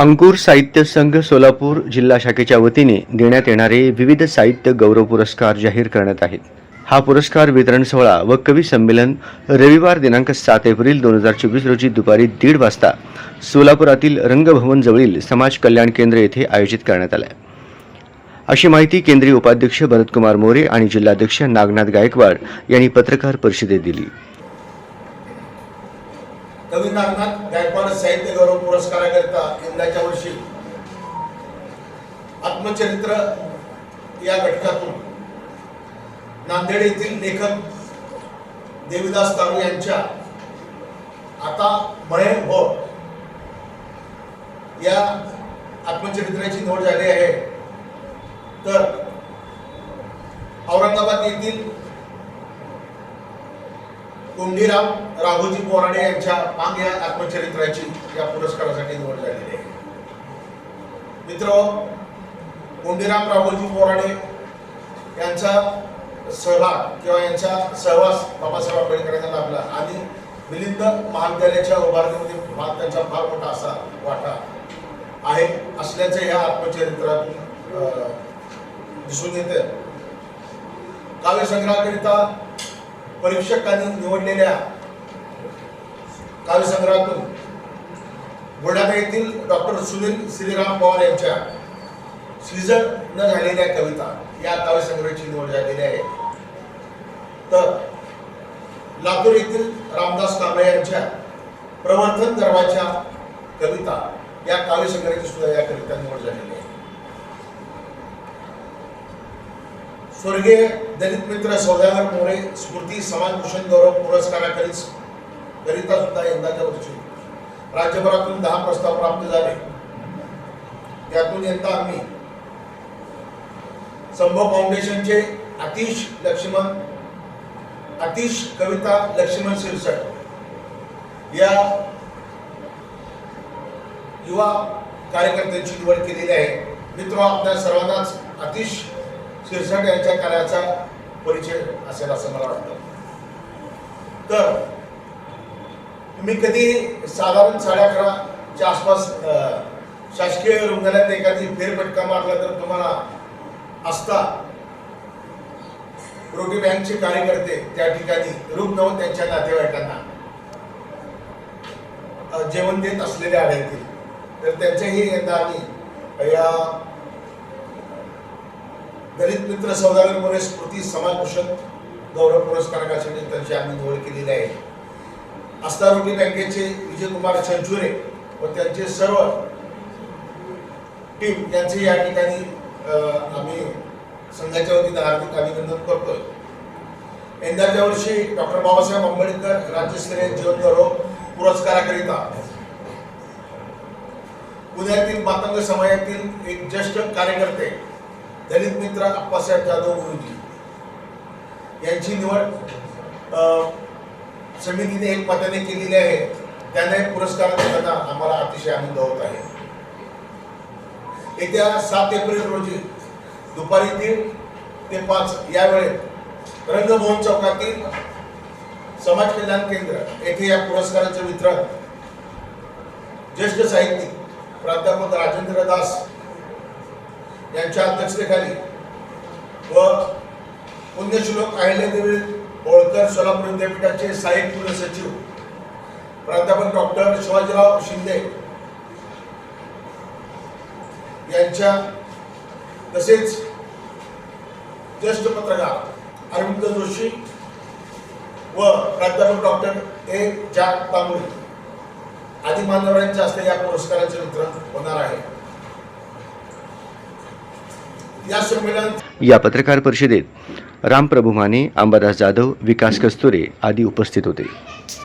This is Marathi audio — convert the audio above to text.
अंकुर साहित्य संघ सोलापूर जिल्हा शाखेच्या वतीने देण्यात येणारे विविध साहित्य गौरव पुरस्कार जाहीर करण्यात आहेत. हा पुरस्कार वितरण सोहळा व कवी संमेलन रविवार दिनांक सात एप्रिल दोन हजार चोवीस रोजी दुपारी दीड वाजता सोलापुरातील रंगभवन जवळील समाज कल्याण केंद्र येथे आयोजित करण्यात आला. आहे अशी माहिती केंद्रीय उपाध्यक्ष भरतकुमार मोरे आणि जिल्हाध्यक्ष नागनाथ गायकवाड यांनी पत्रकार परिषदेत दिली. कवी नागनाथ गायकवाड साहित्य गौरव पुरस्काराकरिता यंदाच्या वर्षी आत्मचरित्र या घटकातून नांदेड येथील लेखक देविदास तारू यांच्या आता मळे हो या आत्मचरित्राची निवड झाली आहे. तर औरंगाबाद येथील कोंडीराम राघोजी बोराडे यांच्या मांग या आत्मचरित्राची या पुरस्कारासाठी निवड झालेली आहे. मित्र कोंडीराम राघोजी बोराडे यांचा सहभाग किंवा यांचा सहवास बाबासाहेब आंबेडकरांना लाभला आणि मिलिंद महाविद्यालयाच्या उभारणीमध्ये भाग त्यांचा फार मोठा असा वाटा आहे असल्याचं ह्या आत्मचरित्रातून दिसून येत. काव्यसंग्रहाकरिता परीक्षकांनी निवडलेल्या काव्यसंग्रहातून बुलढाणा येथील डॉक्टर सुनील श्रीराम पवार यांच्या सृजन न झालेल्या कविता या काव्यसंग्रहाची निवड झालेली आहे. तर लातूर येथील रामदास कांबळे यांच्या प्रवर्तन गर्वाच्या कविता या काव्यसंग्रहाची सुद्धा या कविता निवड झालेली आहे. स्वर्गीय दलित मित्र सौदागर मोरे स्मृती समाजभूषण गौरव पुरस्काराखेरीज करिता सुद्धा यंदाच्या वर्षी राज्यभरातून दहा प्रस्ताव प्राप्त झाले. त्यातून यंदा आम्ही संभव फाउंडेशनचे अतिश लक्ष्मण अतिश कविता लक्ष्मण शिरसट या युवा कार्यकर्त्यांची निवड केलेली आहे. मित्र आपल्या सर्वांनाच अतिश शिरसाट यांच्या कार्याचा परिचय असेल असं मला वाटतं. तर तुम्ही कधी साधारण साडे अकराच्या आसपास शासकीय रुग्णालयात एखादी फेरफटका मारला तर तुम्हाला असता रोटी बँकचे कार्यकर्ते त्या ठिकाणी रुग्ण व त्यांच्या नातेवाईकांना जेवण देत असलेले आढळतील. तर त्यांच्याही यंदा आम्ही या दलित मित्र सौदागर मोरे स्मृती समाजभूषण गौरव पुरस्कारासाठी त्यांची आम्ही निवड केलेली आहे. आस्था बँकेचे बँकेचे विजयकुमार छंचुरे व त्यांचे सर्व टीम यांचे या ठिकाणी आम्ही संघाच्या वतीनं हार्दिक अभिनंदन करतोय. यंदाच्या वर्षी डॉक्टर बाबासाहेब आंबेडकर राज्यस्तरीय जीवन गौरव पुरस्काराकरिता पुण्यातील मातंग समाजातील एक ज्येष्ठ कार्यकर्ते दलित मित्र अप्पासाहेब जाधव गुरुजी यांची निवड समितीने एक मताने केलेली आहे. त्यांना एक पुरस्कार देताना आम्हाला अतिशय आनंद होत आहे. येत्या सात एप्रिल रोजी दुपारी तीन ते पाच या वेळेत रंगभवन चौकातील समाज कल्याण केंद्र येथे या पुरस्काराचं वितरण ज्येष्ठ साहित्यिक प्राध्यापक राजेंद्र दास यांच्या अध्यक्षतेखाली व पुण्यश्लोक अहिल्यादेवी होळकर सोलापूर विद्यापीठाचे सहाय्यक कुलसचिव प्राध्यापक डॉक्टर शिवाजीराव शिंदे यांच्या तसेच ज्येष्ठ पत्रकार अरविंद जोशी व प्राध्यापक डॉक्टर ए जाग तांबुळे आदी मान्यवरांच्या हस्ते या पुरस्काराचे वितरण होणार आहे. या संमेलन या पत्रकार परिषदेत रामप्रभू माने अंबादास जाधव विकास कस्तुरे आदी उपस्थित होते.